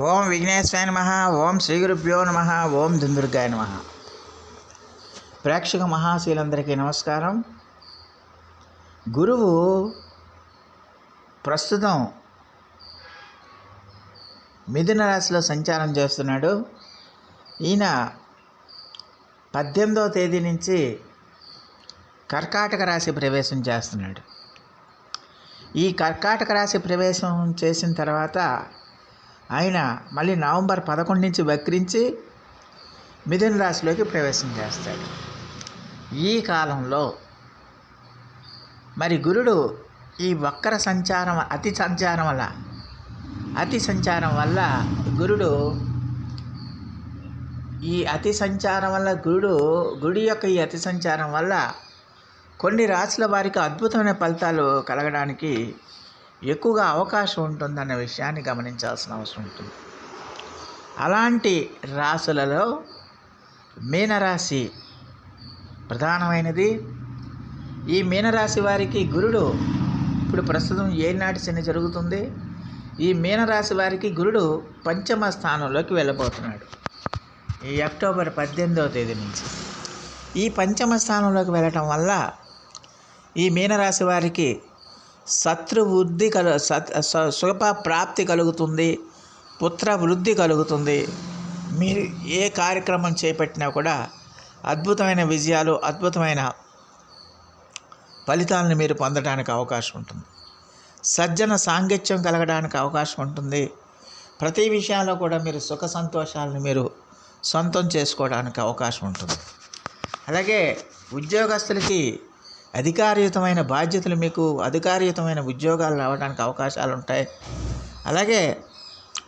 ఓం విఘ్నేశ్వరాయ నమ ఓం శ్రీ గురుభ్యో నమ ఓం దుందుర్గాయ నమ. ప్రేక్షక మహాశీలందరికీ నమస్కారం. గురువు ప్రస్తుతం మిథున రాశిలో సంచారం చేస్తున్నాడు. ఈయన పద్దెనిమిదవ తేదీ నుంచి కర్కాటక రాశి ప్రవేశం చేస్తున్నాడు. ఈ కర్కాటక రాశి ప్రవేశం చేసిన తర్వాత ఆయన మళ్ళీ నవంబర్ పదకొండు నుంచి వక్రించి మిథున రాశిలోకి ప్రవేశం చేస్తాడు. ఈ కాలంలో మరి గురుడు ఈ వక్ర సంచారం అతి సంచారం వల్ల అతి సంచారం వల్ల గురుడు ఈ అతి సంచారం వల్ల గురుడు గుడి యొక్క ఈ అతి సంచారం వల్ల కొన్ని రాశుల వారికి అద్భుతమైన ఫలితాలు కలగడానికి ఎక్కువగా అవకాశం ఉంటుందన్న విషయాన్ని గమనించాల్సిన అవసరం ఉంటుంది. అలాంటి రాశులలో మీనరాశి ప్రధానమైనది. ఈ మీనరాశి వారికి గురుడు ఇప్పుడు ప్రస్తుతం ఏనాటి శని జరుగుతుంది. ఈ మీనరాశి వారికి గురుడు పంచమ స్థానంలోకి వెళ్ళబోతున్నాడు. ఈ అక్టోబర్ పద్దెనిమిదవ తేదీ నుంచి. ఈ పంచమ స్థానంలోకి వెళ్ళటం వల్ల ఈ మీనరాశి వారికి శత్రువృద్ధి కలు సుఖ ప్రాప్తి కలుగుతుంది పుత్ర వృద్ధి కలుగుతుంది. మీరు ఏ కార్యక్రమం చేపట్టినా కూడా అద్భుతమైన విజయాలు అద్భుతమైన ఫలితాలను మీరు పొందడానికి అవకాశం ఉంటుంది. సజ్జన సాంగత్యం కలగడానికి అవకాశం ఉంటుంది. ప్రతి విషయాల్లో కూడా మీరు సుఖ సంతోషాలను మీరు సొంతం చేసుకోవడానికి అవకాశం ఉంటుంది. అలాగే ఉద్యోగస్తులకి అధికారయుతమైన బాధ్యతలు మీకు అధికారయుతమైన ఉద్యోగాలు రావడానికి అవకాశాలు ఉంటాయి అలాగే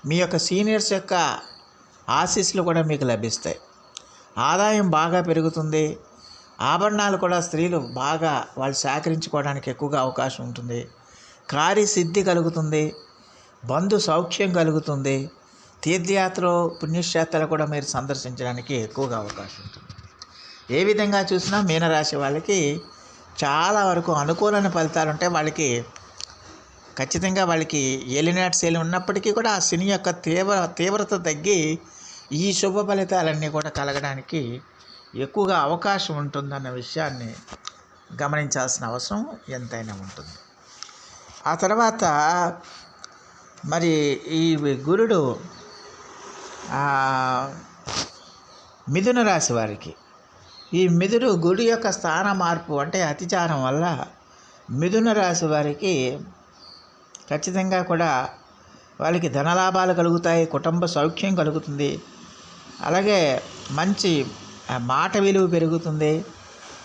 మీ యొక్క సీనియర్స్ యొక్క ఆశీస్సులు కూడా మీకు లభిస్తాయి. ఆదాయం బాగా పెరుగుతుంది. ఆభరణాలు కూడా స్త్రీలు బాగా వాళ్ళు సేకరించుకోవడానికి ఎక్కువగా అవకాశం ఉంటుంది. కార్యసిద్ధి కలుగుతుంది. బంధు సౌఖ్యం కలుగుతుంది. తీర్థయాత్రలు పుణ్యక్షేత్రాలు కూడా మీరు సందర్శించడానికి ఎక్కువగా అవకాశం ఉంటుంది. ఏ విధంగా చూసినా మీనరాశి వాళ్ళకి చాలా వరకు అనుకూలమైన ఫలితాలు ఉంటాయి వాళ్ళకి ఖచ్చితంగా వాళ్ళకి ఏలినాటి శైలి ఉన్నప్పటికీ కూడా ఆ శని యొక్క తీవ్ర తీవ్రత తగ్గి ఈ శుభ ఫలితాలన్నీ కూడా కలగడానికి ఎక్కువగా అవకాశం ఉంటుందన్న విషయాన్ని గమనించాల్సిన అవసరం ఎంతైనా ఉంటుంది. ఆ తర్వాత మరి ఈ గురుడు మిథున రాశి వారికి ఈ మిథుడు గుడి యొక్క స్థాన మార్పు అంటే అతిచారం వల్ల మిథున రాశి వారికి ఖచ్చితంగా కూడా వాళ్ళకి ధనలాభాలు కలుగుతాయి కుటుంబ సౌఖ్యం కలుగుతుంది. అలాగే మంచి మాట విలువ పెరుగుతుంది.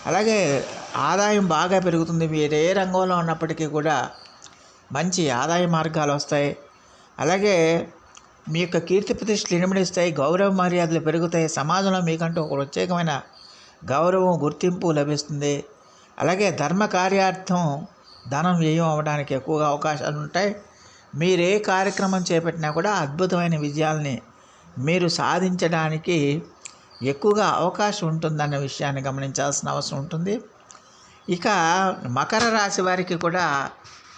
అలాగే ఆదాయం బాగా పెరుగుతుంది. మీరు ఏ రంగంలో ఉన్నప్పటికీ కూడా మంచి ఆదాయ మార్గాలు వస్తాయి. అలాగే మీ యొక్క కీర్తి ప్రతిష్టలు ఇనుమడిస్తాయి గౌరవ మర్యాదలు పెరుగుతాయి. సమాజంలో మీకంటూ ఒక ప్రత్యేకమైన గౌరవం గుర్తింపు లభిస్తుంది. అలాగే ధర్మ కార్యార్థం ధనం వ్యయం అవ్వడానికి ఎక్కువగా అవకాశాలు ఉంటాయి. మీరు ఏ కార్యక్రమం చేపట్టినా కూడా అద్భుతమైన విజయాల్ని మీరు సాధించడానికి ఎక్కువగా అవకాశం ఉంటుందన్న విషయాన్ని గమనించాల్సిన అవసరం ఉంటుంది. ఇక మకర రాశి వారికి కూడా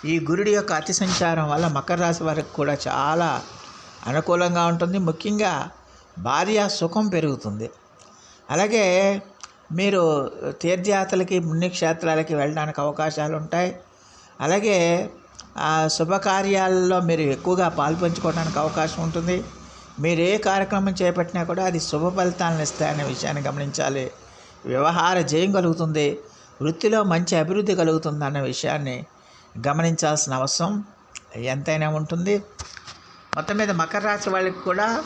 ఈ గురుడి యొక్క అతి సంచారం వల్ల మకర రాశి వారికి కూడా చాలా అనుకూలంగా ఉంటుంది. ముఖ్యంగా భార్య సుఖం పెరుగుతుంది. అలాగే మీరు తీర్థయాత్రలకి పుణ్యక్షేత్రాలకి వెళ్ళడానికి అవకాశాలు ఉంటాయి. అలాగే ఆ శుభకార్యాలలో మీరు ఎక్కువగా పాల్పంచుకోవడానికి అవకాశం ఉంటుంది. మీరు ఏ కార్యక్రమం చేపట్టినా కూడా అది శుభ ఫలితాలను ఇస్తాయనే విషయాన్ని గమనించాలి. వ్యవహార జయం కలుగుతుంది. వృత్తిలో మంచి అభివృద్ధి కలుగుతుంది అన్న విషయాన్ని గమనించాల్సిన అవసరం ఎంతైనా ఉంటుంది. మొత్తం మీద మకర రాశి వాళ్ళకి కూడా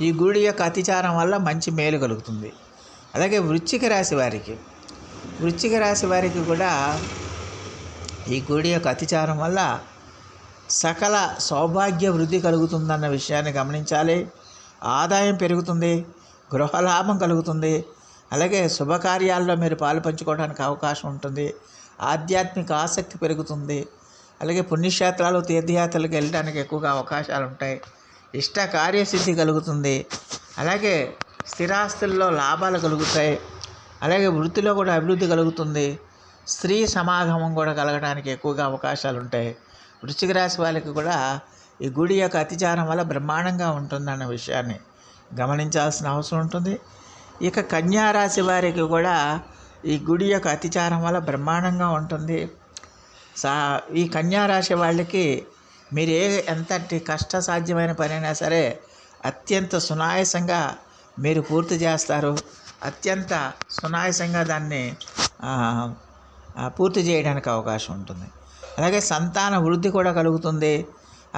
ఈ గుడి యొక్క అతిచారం వల్ల మంచి మేలు కలుగుతుంది. అలాగే వృశ్చిక రాశి వారికి వృశ్చిక రాశి వారికి కూడా ఈ గుడి యొక్క అతిచారం వల్ల సకల సౌభాగ్య వృద్ధి కలుగుతుందన్న విషయాన్ని గమనించాలి. ఆదాయం పెరుగుతుంది గృహలాభం కలుగుతుంది అలాగే శుభకార్యాల్లో మీరు పాలు పంచుకోవడానికి అవకాశం ఉంటుంది ఆధ్యాత్మిక ఆసక్తి పెరుగుతుంది అలాగే పుణ్యక్షేత్రాలు తీర్థయాత్రలకు వెళ్ళడానికి ఎక్కువగా అవకాశాలు ఉంటాయి ఇష్ట కార్యసిద్ధి కలుగుతుంది అలాగే స్థిరాస్తుల్లో లాభాలు కలుగుతాయి. అలాగే వృత్తిలో కూడా అభివృద్ధి కలుగుతుంది. స్త్రీ సమాగమం కూడా కలగడానికి ఎక్కువగా అవకాశాలు ఉంటాయి వృశ్చిక రాశి వాళ్ళకి కూడా ఈ గుడి యొక్క అతిచారం వల్ల బ్రహ్మాండంగా ఉంటుందన్న విషయాన్ని గమనించాల్సిన అవసరం ఉంటుంది. ఇక కన్యా రాశి వారికి కూడా ఈ గుడి యొక్క అతిచారం వల్ల బ్రహ్మాండంగా ఉంటుంది. సా ఈ కన్యారాశి వాళ్ళకి మీరు ఏ ఎంతటి కష్టసాధ్యమైన పనైనా సరే అత్యంత సునాయాసంగా మీరు పూర్తి చేస్తారు. అత్యంత సునాయాసంగా దాన్ని పూర్తి చేయడానికి అవకాశం ఉంటుంది. అలాగే సంతాన వృద్ధి కూడా కలుగుతుంది.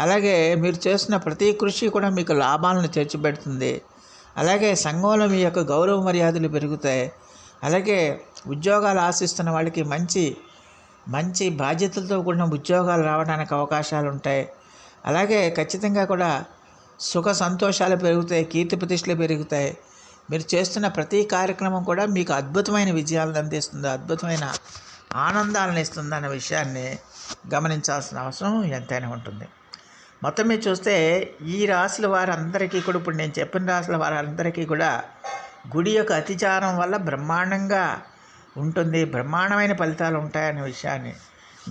అలాగే మీరు చేస్తున్న ప్రతి కృషి కూడా మీకు లాభాలను తెచ్చిపెడుతుంది అలాగే సంఘంలో మీ యొక్క గౌరవ మర్యాదలు పెరుగుతాయి. అలాగే ఉద్యోగాలు ఆశిస్తున్న వాళ్ళకి మంచి మంచి బాధ్యతలతో కూడిన ఉద్యోగాలు రావడానికి అవకాశాలు ఉంటాయి. అలాగే ఖచ్చితంగా కూడా సుఖ సంతోషాలు పెరుగుతాయి కీర్తి ప్రతిష్టలు పెరుగుతాయి. మీరు చేస్తున్న ప్రతి కార్యక్రమం కూడా మీకు అద్భుతమైన విజయాలను అందిస్తుంది అద్భుతమైన ఆనందాలను ఇస్తుంది అన్న విషయాన్ని గమనించాల్సిన అవసరం ఎంతైనా ఉంటుంది. మొత్తం మీరు చూస్తే ఈ రాశుల వారందరికీ కూడా ఇప్పుడు నేను చెప్పిన రాశుల వారందరికీ కూడా గుడి యొక్క అతిచారం వల్ల బ్రహ్మాండంగా ఉంటుంది బ్రహ్మాండమైన ఫలితాలు ఉంటాయనే విషయాన్ని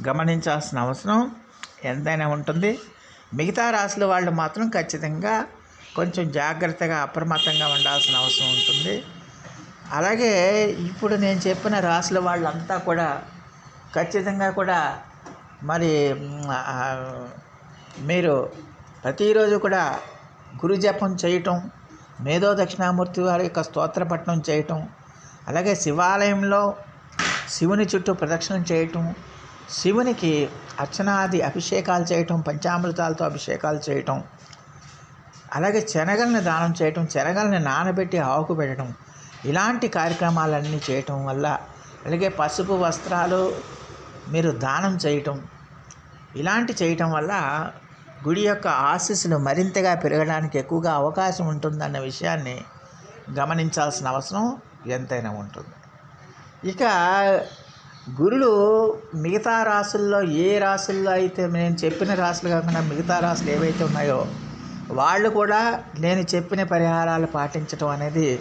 గమనించాల్సిన అవసరం ఎంతైనా ఉంటుంది. మిగతా రాసుల వాళ్ళు మాత్రం ఖచ్చితంగా కొంచెం జాగ్రత్తగా అప్రమత్తంగా ఉండాల్సిన అవసరం ఉంటుంది. అలాగే ఇప్పుడు నేను చెప్పిన రాసుల వాళ్ళంతా కూడా ఖచ్చితంగా కూడా మరి మీరు ప్రతిరోజు కూడా గురు జపం చేయటం మేధో దక్షిణామూర్తి వారి యొక్క స్తోత్రపట్నం చేయటం అలాగే శివాలయంలో శివుని చుట్టూ ప్రదక్షిణం చేయటం శివునికి అర్చనాది అభిషేకాలు చేయటం పంచామృతాలతో అభిషేకాలు చేయటం అలాగే శనగల్ని దానం చేయటం శనగల్ని నానబెట్టి ఆవుకు పెట్టడం ఇలాంటి కార్యక్రమాలన్నీ చేయటం వల్ల అలాగే పసుపు వస్త్రాలు మీరు దానం చేయటం ఇలాంటి చేయటం వల్ల గుడి యొక్క ఆశీస్సులు మరింతగా పెరగడానికి ఎక్కువగా అవకాశం ఉంటుందన్న విషయాన్ని గమనించాల్సిన అవసరం ఎంతైనా ఉంటుంది. ఇక గురులు మిగతా రాసుల్లో ఏ రాసుల్లో అయితే నేను చెప్పిన రాసులు కాకుండా మిగతా రాసులు ఏవైతే ఉన్నాయో వాళ్ళు కూడా నేను చెప్పిన పరిహారాలు పాటించడం అనేది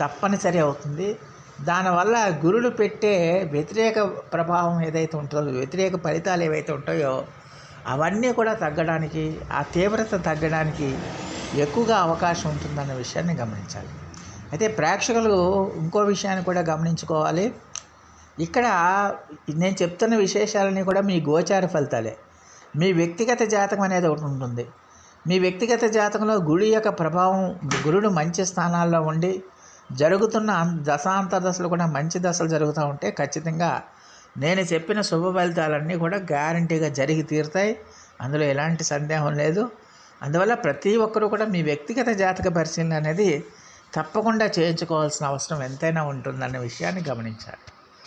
తప్పనిసరి అవుతుంది. దానివల్ల గురులు పెట్టే వ్యతిరేక ప్రభావం ఏదైతే ఉంటుందో వ్యతిరేక ఫలితాలు ఏవైతే ఉంటాయో అవన్నీ కూడా తగ్గడానికి ఆ తీవ్రత తగ్గడానికి ఎక్కువగా అవకాశం ఉంటుందన్న విషయాన్ని గమనించాలి. అయితే ప్రేక్షకులు ఇంకో విషయాన్ని కూడా గమనించుకోవాలి. ఇక్కడ నేను చెప్తున్న విశేషాలన్నీ కూడా మీ గోచార ఫలితాలే. మీ వ్యక్తిగత జాతకం అనేది ఒకటి ఉంటుంది. మీ వ్యక్తిగత జాతకంలో గుడి యొక్క ప్రభావం గురుడు మంచి స్థానాల్లో ఉండి జరుగుతున్న దశాంత దశాంతర దశలు కూడా మంచి దశలు జరుగుతూ ఉంటే ఖచ్చితంగా నేను చెప్పిన శుభ ఫలితాలన్నీ కూడా గ్యారంటీగా జరిగి తీరుతాయి. అందులో ఎలాంటి సందేహం లేదు. అందువల్ల ప్రతి ఒక్కరూ కూడా మీ వ్యక్తిగత జాతక పరిశీలన అనేది తప్పకుండా చేయించుకోవాల్సిన అవసరం ఎంతైనా ఉంటుందన్న విషయాన్ని గమనించాలి.